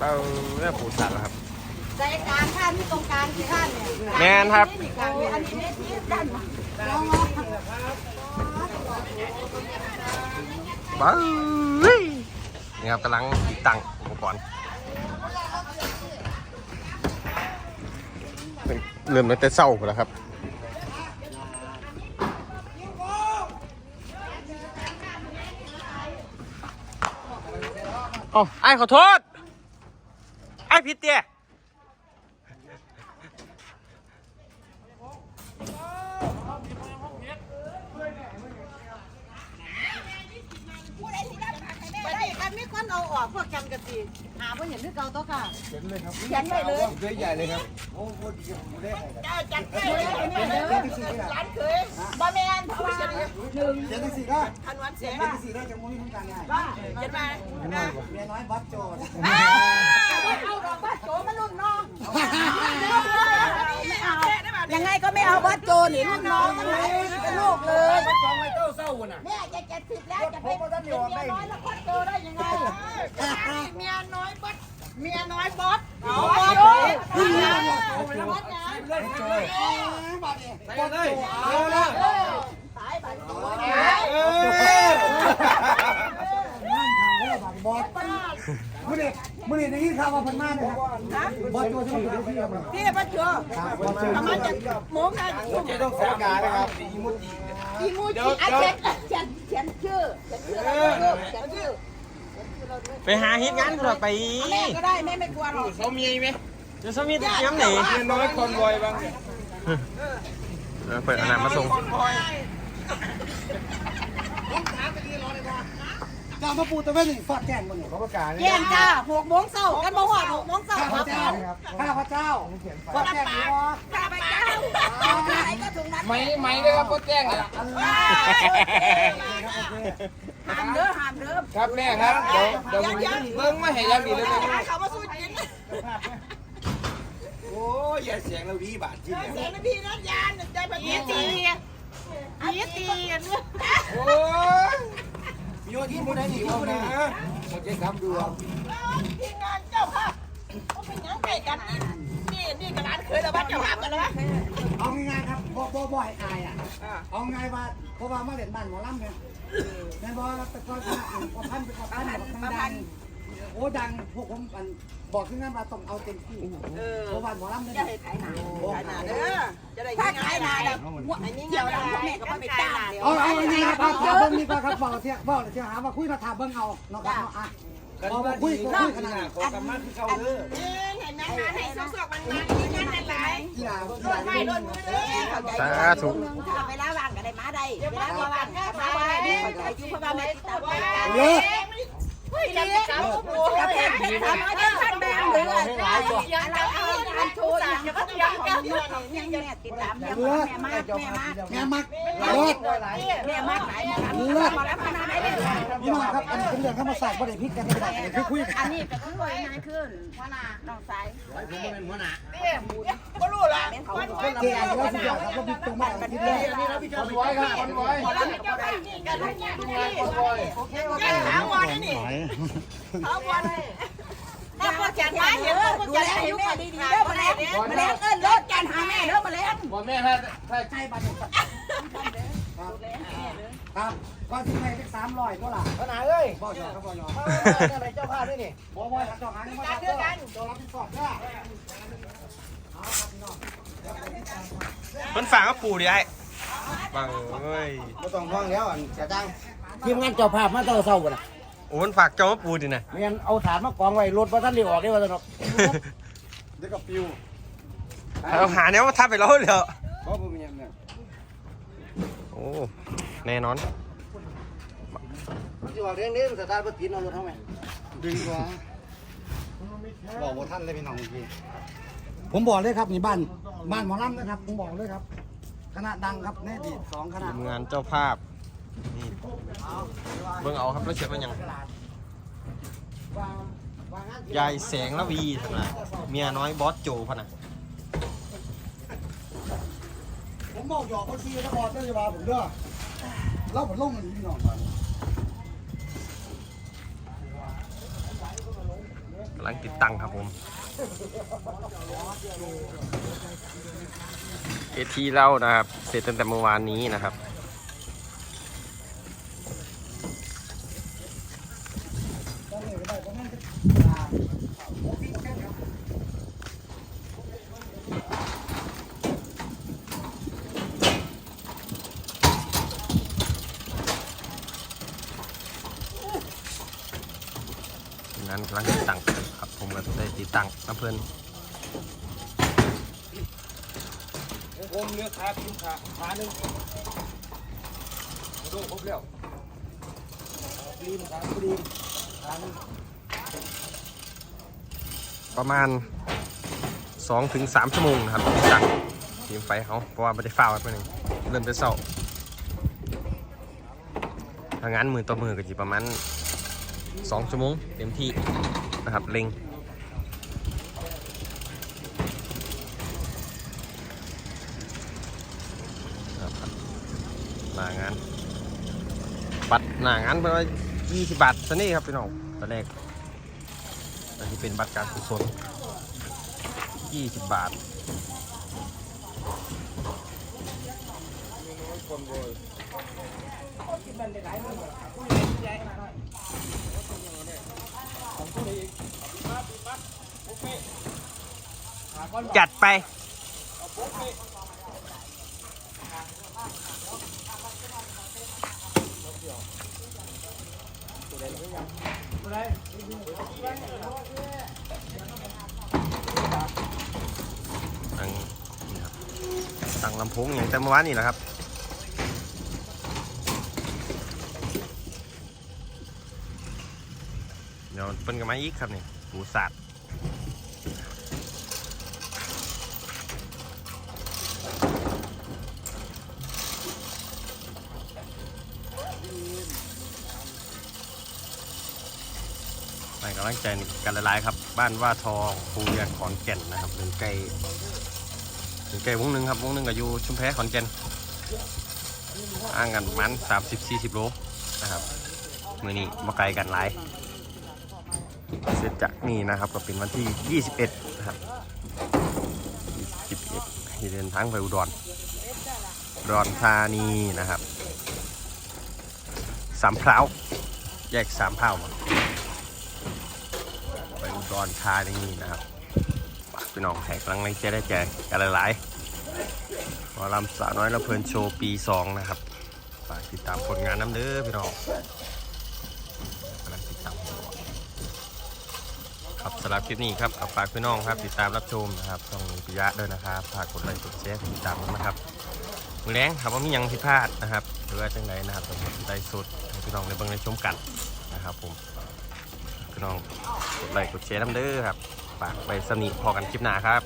เราเรื่องปูสัตว์แล้วครับ ใจกลางท่านที่ตรงกลางที่ท่านเนี่ยแมนครับนี่กลางอันนี้เนี่ยที่ด้านลองมาบ้านี่ครับกำลังติดตั้งอุปกรณ์เริ่มตั้งแต่เศร้าไปแล้วครับ โอ้ไอ้ายขอโทษ ไอ้ายผิดเตี้ย ไปได้กันไม่คนเอาออก พวกกันกะสิหาเพื่อนเห็นด้วยเก่าตัวค่ะเขียนเลยครับเขียนไปเลยเคยใหญ่เลยครับเจ้าจัดไปเลยแม่เด้อร้านเคยบ่แม่นเพราะว่าหนึ่งเจ็ดที่สี่ก็ทันวันเสียเจ็ดที่สี่ได้จะมุ้ยเหมือนกันไงว่าเขียนมาเมียน้อยบัฟโจรเอาดอกบ้านโจมารุ่นน้องไม่เอายัง ไงก็ไม่เอาบ้านโจนี่รุ่นน้องมันเป็นลูกเลยจองไว้เต้าเศร้าน่ะแม่จะเจ็ดสิบแล้วจะไปเป็นเมียน้อยแล้วบ้านโจได้ยังไงเมียน้อยบัดเมียน้อยบอสเอาบอสเมียน้อยบอสนะไปเลยเอาละตายบัดโจเออนั่นทางแล้วบังบอส มื่อนี้มื่อนี้ในที่ข่าวว่าพันมาเนี่ยครับบอสโจใช่ไหมพี่ครับพี่บ้านโจบอสโจทำไมจะหมูกันต้องสกานะครับอีมุดอีอีมูจิอะเขียนเขียนเขียนชื่อเขียนชื่อเราด้วยเขียนชื่อไปหาเฮ็ดงานกูละไปแม่ก็ได้แม่ไม่กลัวหรอกเขามีไหมจะสมิธย้ำไหนเมียน้อยคอนวอยบ้างเออเปิดอนามมาส่งกามาปูตะเวนนี่ฟอดแกงมันเขาประกาศเย็นจ้าหกโมงเช้ากันบ่หอดหกโมงเช้าข้าคพรับเจ้าครับข้าพเจ้าฟอดแกงหัวข้าพเจ้าไหนก็ถึงนั้นไม่ไม่เลยครับพ่อแจ้งอะห้ามเด้อห้ามเด้อครับแม่ครับเดี๋ยวเดี๋ยวเบิ้งมาให้ยังดีเลยเขามาสู้จริงโอ้ยอย่าเสียงเราวีบาทที่เนี่ยเสียงพี่นัดยานใจแบบนี้ตีนี้ตีกันเน โอ้ยมีวันที่มุดให้หนีว่านะผมจะทำดูทีงานเจ้าค่ะเขาเป็นยังไงกันนี่นี่กับร้านเคยแล้วบ้านเจ้าภาพกันแล้วเอาง่ายๆครับบ่บ่บ่ให้อายอะเอาง่ายว่าเพราะว่ามาเล่นบ้านหมอลำเนี่ยแม่นบ่แต่ก็พอพันไปพอพันแบบดัง โอ้ดังพวกผมบอกขึ้นงานมาต้องเอาเต็มที่เพราะบ้านหมอลำเนี่ยจะให้ขายหนาขายหนาเด้อจะได้ถ้าขายหนาแบบอันนี้เกี่ยวแล้วแม่ก็ไม่จ้างเอาเอาง่ายๆครับถามเบิ่งนี่ก็ครับบอกเที่ยบอกเที่ยหาว่าคุยมาถามเบิ่งเอาเนาะครับเนาะอะบอกว่าคุยคุยขนาดขอกำมัดที่เขาเด้อเห็นไหมคะให้ซอกๆมันมาที่นั่นนั่นไหลกีฬาก็กีโดฬานไม่โดนมือเลยสาธุเวลาว่างก็ได้มาได้เวลาบ่ว่างก็มาบ่ได้อายุเพราะว่าแม่ติดตามไปเยอะ เฮ้ยดีกับเพชรเพชรทำมาได้ท่านแบงหรืออะไร เราเอางานโชว์อย่างก็ยังของนุ่นนี่แม่ติดตามยังแม่มากแม่มากแม่มักเลิศแม่มากหลายมาแล้วพนาได้เลยพี่น้องครับอันเป็นเรื่องธรรมศาสตร์บ่ได้พิษกันไม่ได้คือคุยกันอันนี้ก็คือว่าง่ายขึ้นพนาน้องสายก็รู้ละเป็นเขาเก่งแล้วสุดยอดครับก็มีตรงมากันที่แรกคอนไว้ค่ะคอนไว้ถาวรนี่ถาวรถ้าพวกจันมาเห็นพวกจันให้แม่ดีๆเด้อมาแล้วมาแล้วเอิ้นรถจันหาแม่เด้อมาแล้วพ่อแม่ถ้าถ้าใช่บัตรครับก็ที่ให้สามร้อยก็ล่ะขนาดเอ้ยบ่ยอครับบ่ยออะไรเจ้าภาพด้วยนี่บ่บ่ครับเจ้าหางมาเจอกันตัวรับผิดชอบเด้อเพิ่นฝากกับปูดิไอ้บังเอ้ยบ่ต้องห่วงแล้วอันกระจังทีมงานเจ้าภาพมาเต้าเศร้าบ่น่ะ โอ้เพิ่นฝากเจ้ามาปูดินะไม่งั้นเอาฐานมากองไว้รถบ่ทันได้ออกได้ว่าซั่นดอกเดี๋ยวก็ปิวเอาหาแนวมาทับไปแล้วเดี๋ยวบ่บ่มีหยังเนี่ยโอ้แน่นอนมันสิออกเรื่องนี้มันสตาร์ทบ่ติดเอารถเฮาแม่ดึงกว่าบอกบ่ทันเลยพี่น้องเมื่อกี้ผมบอกเลยครับนี่บ้านบ้านหมอลำนะครับ ผมบอกเลยครับคณะดังครับแน่ดีสองคณะทีมงานเจ้าภาพนี่เบิ่งเอาครับแล้วเขียนว่าหยังยายแสงละวีทำไมเมียน้อยบอสโจพะนะผมบอกหยอกเขาชี้แล้วบอกได้ยาบาผมเด้อเล่าผมลงมันพี่น้องกำลังติดตั้งครับผมเอทีเล่านะครับ เสร็จตั้งแต่เมื่อวานนี้นะครับ งานกำลังติดตั้งครับ ผมก็ได้ติดตั้งน้ำเพลินผมเลือกขาทิ้งขาขาหนึ่งดูครบแล้วรีมขารีมขาหนึ่งประมาณ2ถึง3ชั่วโมงนะครับติดตั้งทีมไฟเขาเพราะว่าไม่ได้ฝ้าวไปหนึ่งเริ่มแต่เศร้าถ้างานมือต่อมือก็จะประมาณ 2ชั่วโมงเต็มที่นะครับเล็งหน้างาน บัตรหน้างานเป็นว่า20บาทซะนี่ครับพี่น้องตอนแรกอันนี้เป็นบัตรการกุศล20บาท จัดไป ตั้งตั้งลำโพงอย่างแต่เมื่อวานนี่แหละครับ เปิ้นกันมาอีกครับนี่ปูสัตว์ไปกำลังใจกันหลายๆครับ บ้านว่าทองภูเรียนขอนแก่นนะครับเป็นไก่เป็นไก่วงหนึ่งครับวงหนึ่งก็อยู่ชุมแพขอนแก่นอ้างกันมันสามสิบสี่สิบโลนะครับมือนี้มาไกลกันหลาย เสร็จจากนี่นะครับก็เป็นวันที่ 21 นะครับ 21ที่เดินทางไปอุดรรอุดรธานีนะครับ สามพร้าวแยกสามพร้าวมาไปอุดรธานีนะครับฝากพี่น้องแขกกำลังใจได้แจกกันหลายๆหมอลำสาวน้อยและเพลินโชว์ปี 2 นะครับฝากติดตามผลงานน้ำเด้อพี่น้องกำลังติดตาม ครับสำหรับคลิปนี้ครับกับฝากพี่น้องครับติดตามรับชมนะครับช่องปิยะด้วยนะครับฝากกดไลค์กดแชร์ติดตามกันนะครับมือแรงครับว่ามียังผิดพลาดนะครับ หรือว่าจังไรนะครับต้องได้สุดให้พี่น้องในเบิ่งในชมกันนะครับผมพี่น้องกดไลค์กดแชร์น้ำเด้อครับฝากไปสนิทพอกันคลิปหน้าครับ